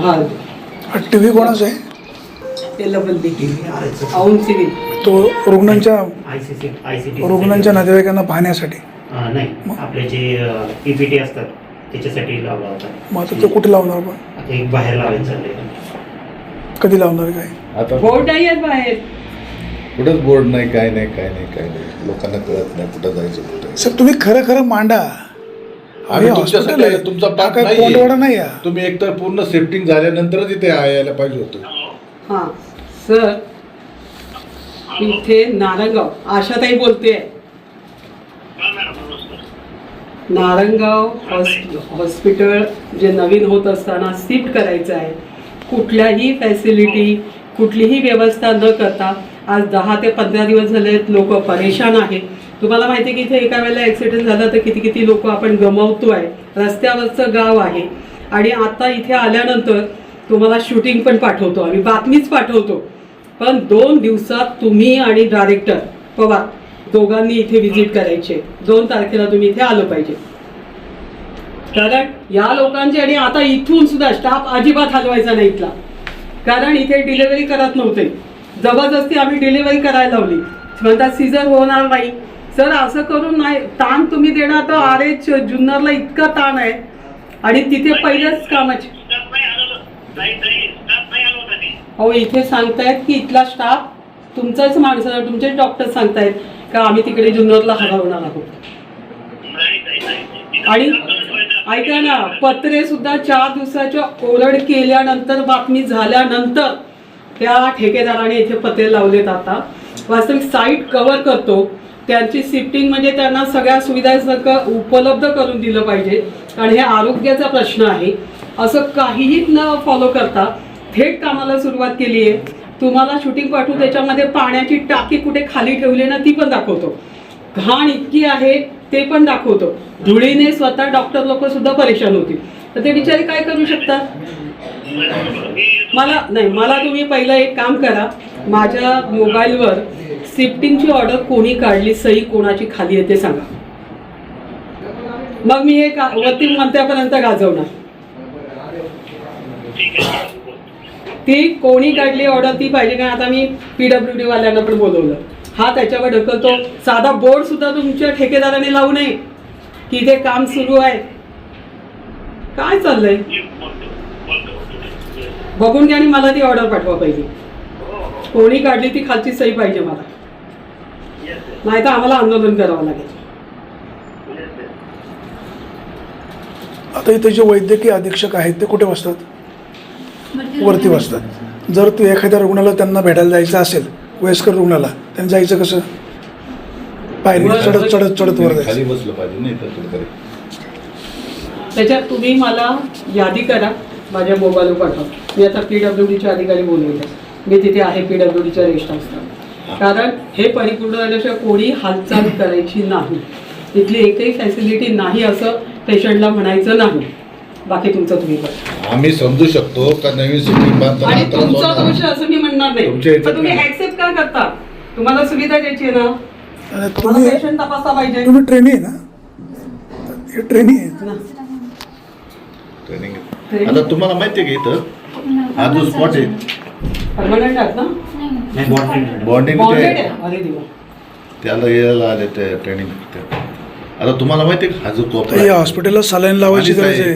हा. T V कोणाचा आहे? ते रुग्णांच्या आयसीसी आयसीटी. रुग्णांच्या नातेवाईकांना पाहण्यासाठी. नाही. आपले जे पीपीटी असतात त्याच्यासाठी लावला होता. मग आता तो कुठे लावणार आपण? आता एक बाहेर लावायचं चाललंय. कधी लावणार काय? आता बोर्ड नाही आहेत बाहेर. कुठंच बोर्ड नाही काय नाही काय नाही काय नाही. लोकांना कळत नाही कुठं जायचं कुठं साहेब तुम्ही खरं खरं मांडा. आम्ही तुमच्यासाठी hospital आहे. आहे, तुमचा पाठ काय नाहीये. कोंडवाडा नाही आहे. तुम्ही एकतर पूर्ण सेफ्टिंग झाल्यानंतरच इथे यायला पाहिजे होतं. हां. सर इथे नारंगाव. आशाताई बोलते नारंगाव हॉस- हॉस्पिटल जे नवीन होत असताना शिफ्ट करायचं आहे. कुठल्याही फॅसिलिटी कुठलीही व्यवस्था न करता आज दहा ते पंधरा दिवस झाले लोक परेशान आहेत. तुम्हाला माहिती आहे की इथे एका वेळेला ॲक्सिडेंट झाला तर किती किती लोक आपण गमावतो आहे रस्त्यावरचं गाव आहे. आणि आता इथे आल्यानंतर तुम्हाला शूटिंग पण पाठवतो. आम्ही बातमीच पाठवतो. पण दोन दिवसात तुम्ही आणि डायरेक्टर पवार दोघांनी इथे व्हिजिट करायचे. दोन तारखेला तुम्ही इथे आलं पाहिजे. कारण या लोकांचे आणि आता इथून सुद्धा स्टाफ अजिबात हलवायचा नाही इथला. कारण इथे डिलिव्हरी करत नव्हते. जबरदस्ती आम्ही डिलिव्हरी करायला लावली. म्हणतात सीझर होणार नाही. सर असं करून नाही ताण तुम्ही देणार तर आर एच जुन्नरला इतका ताण आहे आणि तिथे पहिलेच कामाचे अहो इथे सांगतायत की इथला स्टाफ तुमचाच माणसं तुमचेच डॉक्टर सांगतायत का आम्ही तिकडे जुन्नरला हलवणार आहोत आणि ऐका ना पत्रे सुद्धा चार दिवसाच्या ओरड केल्यानंतर बातमी झाल्यानंतर त्या ठेकेदाराने इथे पत्रे लावलेत आता वास्तविक साईट कव्हर करतो त्यांची शिफ्टिंग म्हणजे त्यांना सगळ्या सुविधा उपलब्ध करून दिलं पाहिजे. आणि हे आरोग्याचा प्रश्न आहे. असं काहीही न फॉलो करता थेट कामाला सुरुवात केली आहे. तुम्हाला शूटिंग पाठवू त्याच्यामध्ये पाण्याची टाकी कुठे खाली ठेवली ना ती पण दाखवतो. घाण इतकी आहे ते पण दाखवतो. धुळीने स्वतः डॉक्टर लोक सुद्धा परेशान होतील. तर ते बिचारे काय करू शकतात? मला नाही मला तुम्ही पहिलं एक काम करा. माझ्या मोबाईलवर शिफ्टिंगची ऑर्डर कोणी काढली सही कोणाची खाली येते सांगा. मग मी हे का- वरती मंत्र्यापर्यंत गाजवणार. ती कोणी काढली ऑर्डर ती पाहिजे कारण आता मी पीडब्ल्यू डी वाल्यांना पण बोलवलं. हा त्याच्यावर ढकलतो. साधा बोर्ड सुद्धा तुमच्या ठेकेदाराने लावू नये. की ते काम सुरू आहे. काय चाललंय? बघून घ्या आणि मला ती ऑर्डर पाठवा पाहिजे कोणी काढली ती खालची सही पाहिजे मला. नाही तर आम्हाला आंदोलन करावं लागेल. आता इथे जे वैद्यकीय अधीक्षक आहेत ते कुठे बसतात? वरती बसतात. जर तू एखाद्या रुग्णाला त्यांना भेटायला जायचं असेल वयस्कर रुग्णाला त्यांनी जायचं कसं? पायरी चढत चढत चढत वर खाली जायचं त्याच्यात तुम्ही मला यादी करा माझ्या मोबाईलवर पाठवा. मी आता पी डब्ल्यू अधिकारी बोलवले. मी तिथे आहे पी डब्ल्यू डीच्या रेस्ट असतात कारण हे परिपूर्ण झाल्याशिवाय कोणी हालचाल करायची नाही. तिथली एकही फॅसिलिटी नाही असं पेशंटला म्हणायचं नाही. बाकी तुमचं तुम्ही बघा आम्ही समजू शकतो का नवीन आणि त्रास तुमचा. दोष असं मी म्हणणार तुमच्या नाही याच्यात पण तुम्ही नाही. ऍक्सेप्ट का करता? तुम्हाला सुविधा द्यायची आहे ना? आणि तुम्हाला तुम्ही पेशंट तपासला पाहिजे. तुम्ही ट्रेनी आहे ना? हे ट्रेनी आहे. ना. ट्रेनिंग. आता तुम्हाला माहिती आहे का इथं? हा जो स्पॉट आहे. परमनंट आहेत ना? बॉन्डिंग ते त्याला यायला आले ते ट्रेनिंग आता तुम्हाला माहिती आहे का? हा जो कोपरा या आहे? हॉस्पिटलला सलाईन लावायची आणि गरज? आहे.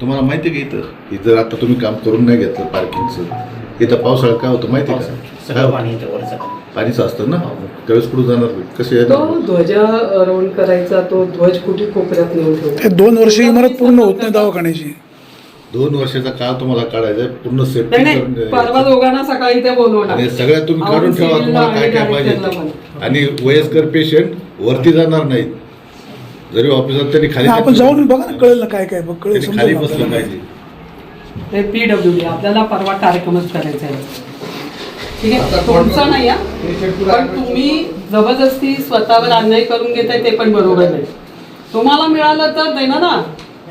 तुम्हाला माहिती आहे का इथं? इथं आता तुम्ही काम करून नाही घेतलं पार्किंगचं इथं पावसाळ्यात काय होतं माहिती आहे का? सगळं पाणी येतं वरचं. पाणीच असतं ना. त्यावेळेस कुठं जाणार? कसे तो ध्वजारोहण करायचा तो ध्वज कुठे कोपऱ्यात नेऊन ठेवला हे दोन वर्ष इमारत पूर्ण होत नाही दवाखान्याची. दोन वर्षाचा काळ तुम्हाला काढायचा आहे. पूर्ण नाही सेफ्टी नाही. परवा दोघांना सकाळी ते बोलवणार आणि सगळ्यात तुम्ही काढून ठेवा तुम्हाला काय काय पाहिजे. आणि वयस्कर पेशंट वरती जाणार नाहीत. जरी ऑफिसात त्यांनी खाली आपण जाऊन बघा ना कळेल ना काय काय बघ कळेल त्यांनी खाली समजेल बसलं आपल्याला. पाहिजे. ते पी डब्ल्यू डी आपल्याला परवा कार्यक्रमच करायचा आहे. ठीक आहे? तुमचा नाही हा. पण तुम्ही जबरदस्ती स्वतःवर अन्याय करून घेताय ते पण बरोबर नाही. तुम्हाला मिळालं तर देणार ना.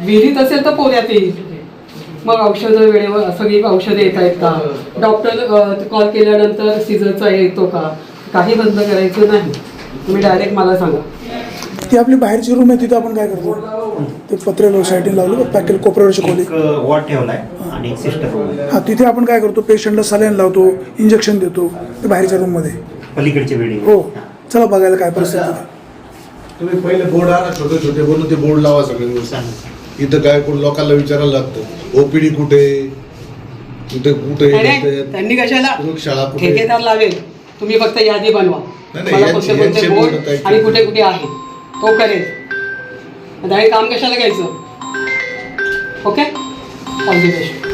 विहिरीत असेल तर पोऱ्यात येईल. मग औषधं वेळेवर सगळी औषधं येत आहेत का? डॉक्टर कॉल केल्यानंतर सीझनचा येतो का? काही बंद करायचं नाही. तुम्ही डायरेक्ट मला सांगा. ती आपली बाहेरची रूम आहे तिथं आपण काय करतो? ते पत्रे साईडने लावलं पॅकेल कोपऱ्यावर शिकवली. एक वॉर्ड ठेवलाय आणि एक सिस्टर रूम हा तिथे आपण काय करतो? पेशंटला सलाईन लावतो इंजेक्शन देतो ते बाहेरच्या रूममध्ये पलीकडची बिल्डिंग हो. चला बघायला काय परिस्थिती. आहे. तुम्ही पहिले बोर्ड आणा छोटे छोटे बोलून ते बोर्ड लावा सगळे इथं काय कोण लोकांना विचारायला लागतं? ओपीडी कुठे? कुठे कुठे? नाही, त्यांनी कशाला? शाळा कुठे? ठेकेदार लावेल. तुम्ही फक्त यादी बनवा. नाही, नाही, मला यांची- कोणते कोणते यांची बोर्ड बोर्ड आहे. आणि कुठे कुठे आहे. तो करेल. आता हे काम कशाला घ्यायचं? ओके? ऑल दी बेस्ट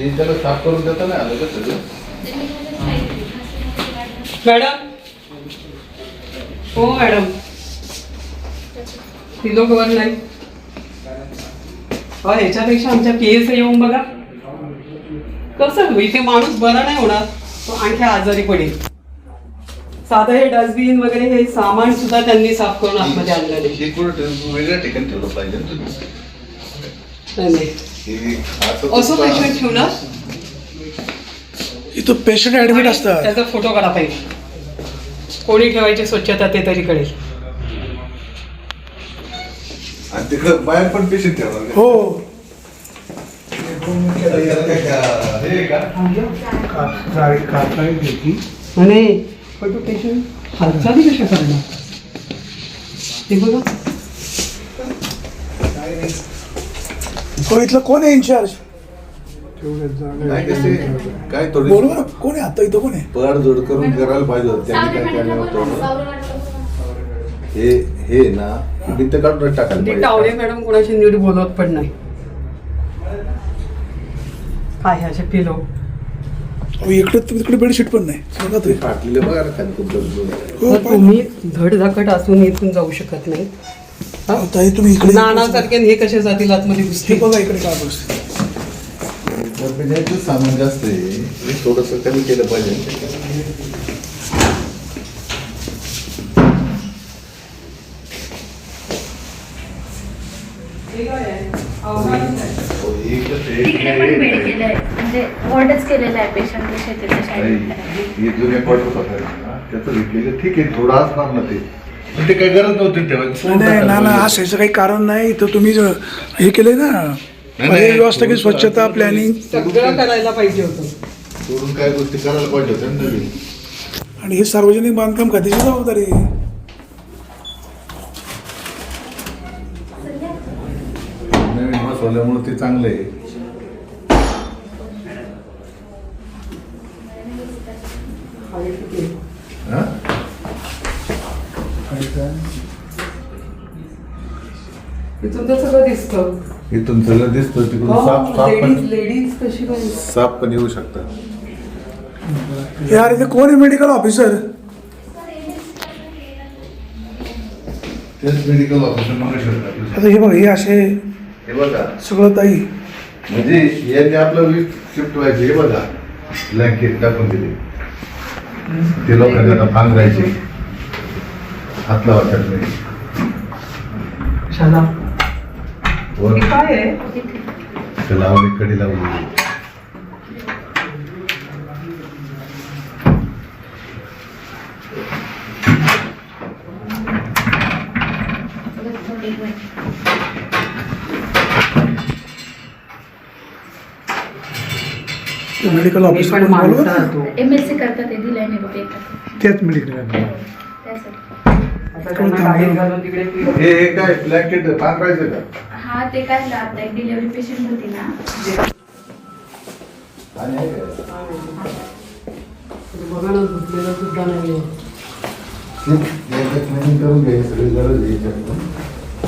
हे त्याला साफ करून देता नाही आलं का सगळं? मॅडम? हो मॅडम. ती लोक वर नाही. अहो, ह्याच्यापेक्षा आमच्या पी एस येऊन बघा. कसं? इथे माणूस बरा नाही होणार. तो आणखी आजारी पडेल. साधं हे डस्टबिन वगैरे हे सामान सुद्धा त्यांनी साफ करून आतमध्ये आणलं नाही हे कुठं ठेवलं? वेगळ्या ठिकाणी ठेवलं पाहिजे ना तुम्ही. नाही, नाही. हे असं असं तुमचं- पेशंट ठेवलं? इथं पेशंट ॲडमिट असतात. त्याचा फोटो काढा पाहिजे कोणी ठेवायची स्वच्छता ते तरी कळेल आणि तिकडं बाहेर पण पेशंट ठेवणार का? हो. याला काय का- हे आहे का नाही पण तो पेशंट हालचाली कशा करणार? ते बघा. हो इथलं कोण आहे इन्चार्ज काय थोडी कोण आहे? आता इथं कोण आहे? पड जोड करून करायला पाहिजे होतं. त्यांनी काय केलं होतं? हे हे ना हे भिंत काढून टाकायला ती पाहिजे. मॅडम कोणाशी नीट बोलत पण नाही. काय असे पिलो अहो, इकडे तिकडे बेडशीट पण नाही. ते. तुम्ही फाटलेले बघा ना खाली कुठं हो, तर तुम्ही धडधाकट असून इथून जाऊ शकत नाही हा? ताई तुम्ही इकडे नानासारखे आणि हे कसे जातील आतमध्ये घुसतील बघा इकडे काय डब्याचं सामान जास्त आहे. हे थोडंसं कमी केलं पाहिजे. हो, हे म्हणजे केलेलं आहे पेशंट हे जुने क्वार्टर होतं ना, त्याचं घेतलेलं ठीक आहे थोडं असणार ना ते. ते काही गरज नव्हती ठेवायची नाही ना ना असायचं काही कारण नाही. इथं तुम्ही ज- हे केलंय ना व्यवस्था की स्वच्छता प्लॅनिंग सगळं करायला पाहिजे होतं. सोडून काय गोष्टी करायला पाहिजे होत्या ना नवीन. आणि हे सार्वजनिक बांधकाम खात्याची जबाबदारी आहे. नवीन बसवल्यामुळे ते चांगलं आहे? इथून तर सगळं दिसतं. इथून सगळं दिसतं तिकडून साप साप लेडीज पण लेडीज कशी काय साप पण येऊ शकतात. हे अरे ते कोण आहे मेडिकल ऑफिसर तेच मेडिकल ऑफिसर मंगेश्वर आता हे बघा हे असे हे बघा. सगळं ताई. म्हणजे यांनी आपलं वीज शिफ्ट व्हायचे हे बघा. ब्लँकेट टाकून दिले. ते लोकांनी आता पांघरायचे हात लावायच्यात नाही. शाला. वर. काय आहे? ते लावली कडी लावली मेडिकल ऑफिसर करतात ते दिलंय नाही बघ त्याच मेडिकल हे हे काय ब्लँकेट पांघरायचं का? हा ते काय झालं आता एक डिलिव्हरी पेशंट होती ना. आणि हे काय? बघा ना धुतलेलं सुद्धा नाहीये ते एकदा cleaning करून घ्यायची सगळी गरज आहे.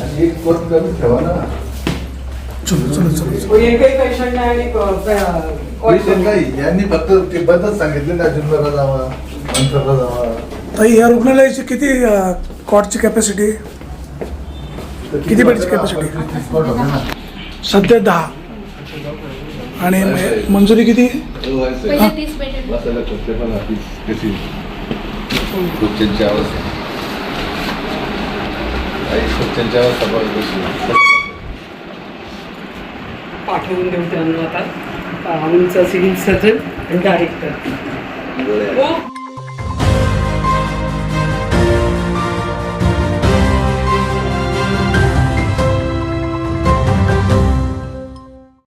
आणि एक कोट करून ठेवा ना. चलो चलो चलो. हो, एकही पेशंट नाही आणि क- क- Patient नाही यांनी फक्त ते बंदच सांगितले ना जावा अंतरला जावा. ताई या रुग्णालयाची किती कॉटची कॅपॅसिटी किती बेडची कॅपॅसिटी. सध्या दहा. आणि म- मंजुरी किती? पाठवून देऊ त्यांना आता. आमचा सिव्हिल सर्जन आणि डायरेक्टर